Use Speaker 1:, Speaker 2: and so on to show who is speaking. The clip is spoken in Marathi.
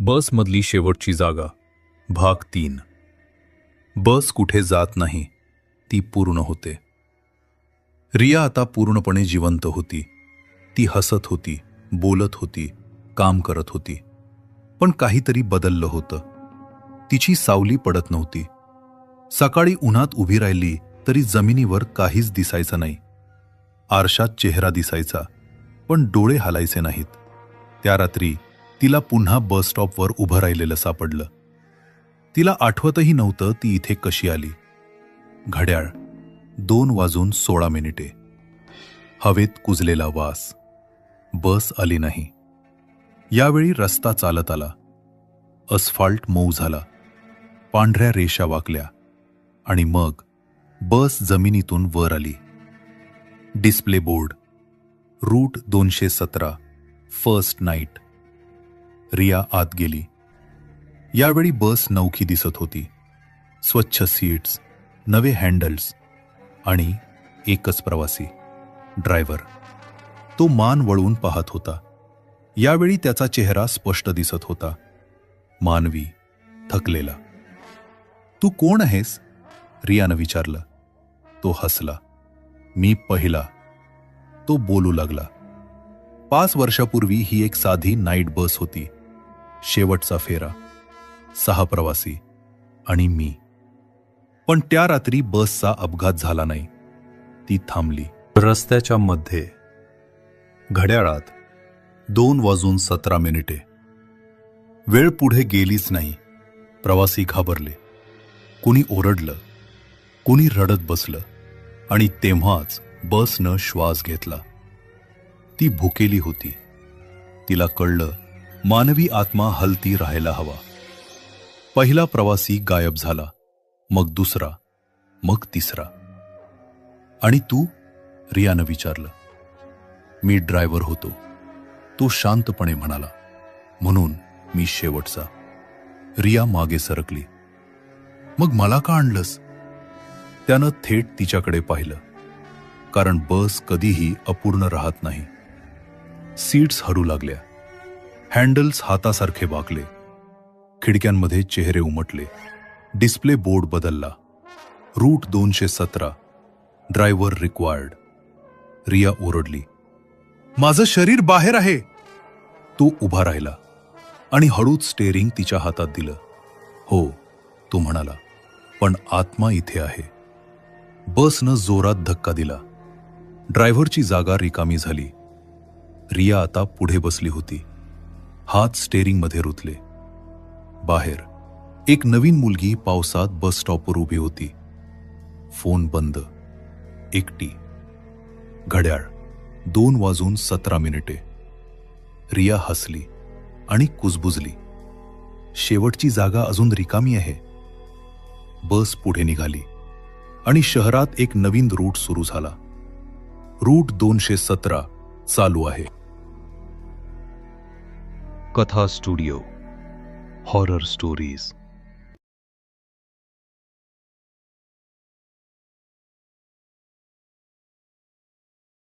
Speaker 1: बसमधली शेवटची जागा भाग तीन. बस कुठे जात नाही ती पूर्ण होते. रिया आता पूर्णपणे जिवंत होती. ती हसत होती बोलत होती काम करत होती. पण काहीतरी बदललं होतं. तिची सावली पडत नव्हती. सकाळी उन्हात उभी राहिली तरी जमिनीवर काहीच दिसायचं नाही. आरशात चेहरा दिसायचा पण डोळे हालायचे नाहीत. त्या रात्री तिला पुन्हा बस स्टॉपवर उभं राहिलेलं सापडलं. तिला आठवतही नव्हतं ती इथे कशी आली. घड्याळ दोन वाजून सोळा मिनिटे. हवेत कुजलेला वास. बस आली नाही. यावेळी रस्ता चालत आला. अस्फाल्ट मऊ झाला. पांढऱ्या रेषा वाकल्या. आणि मग बस जमिनीतून वर आली. Display board. रूट दोनशे सतरा फर्स्ट नाईट. रिया आत गेली. यावेळी बस नौखी दिसत होती. स्वच्छ सीट्स नवे हँडल्स आणि एकच प्रवासी ड्रायव्हर. तो मान वळवून पाहत होता. यावेळी त्याचा चेहरा स्पष्ट दिसत होता. मानवी थकलेला. तू कोण आहेस? रियानं विचारलं. तो हसला. मी पहिला. तो बोलू लागला. पाच वर्षापूर्वी ही एक साधी नाईट बस होती. शेवटचा फेरा. सहा प्रवासी आणि मी. पण त्या रात्री बसचा अपघात झाला नाही. ती थांबली. रस्त्याच्या मध्ये. घड्याळात दोन वाजून सतरा मिनिटे. वेळ पुढे गेलीच नाही. प्रवासी घाबरले. कुणी ओरडलं. कुणी रडत बसलं. आणि तेव्हाच बसनं श्वास घेतला. ती भुकेली होती. तिला कळलं मानवी आत्मा हलती राहायला हवा. पहिला प्रवासी गायब झाला मग दुसरा मग तिसरा. आणि तू? रियानं विचारलं. मी ड्रायव्हर होतो. तो शांतपणे म्हणाला म्हणून मी शेवटचा. रिया मागे सरकली. मग मला का आणलंस? त्यानं थेट तिच्याकडे पाहिलं. कारण बस कधीही अपूर्ण राहत नाही. सीट्स हरू लागल्या. हँडल्स हातासारखे वाकले खिडक्यांमध्ये चेहरे उमटले. डिस्प्ले बोर्ड बदलला. रूट दोनशे सतरा. Driver required. रिया ओरडली. माझं शरीर बाहेर आहे. तो उभा राहिला आणि हळूच स्टेअरिंग तिच्या हातात दिलं. हो तो म्हणाला पण आत्मा इथे आहे. बसनं जोरात धक्का दिला. ड्रायव्हरची जागा रिकामी झाली. रिया आता पुढे बसली होती. हात स्टेअरिंगमध्ये रुतले. बाहेर एक नवीन मुलगी पावसात बस स्टॉपवर उभी होती. फोन बंद. एकटी. घड्याळ. दोन वाजून सतरा मिनिटे. रिया हसली आणि कुजबुजली. शेवटची जागा अजून रिकामी आहे. बस पुढे निघाली आणि शहरात एक नवीन रूट सुरू झाला. रूट दोनशे सतरा चालू आहे.
Speaker 2: कथा स्टुडिओ हॉरर स्टोरीज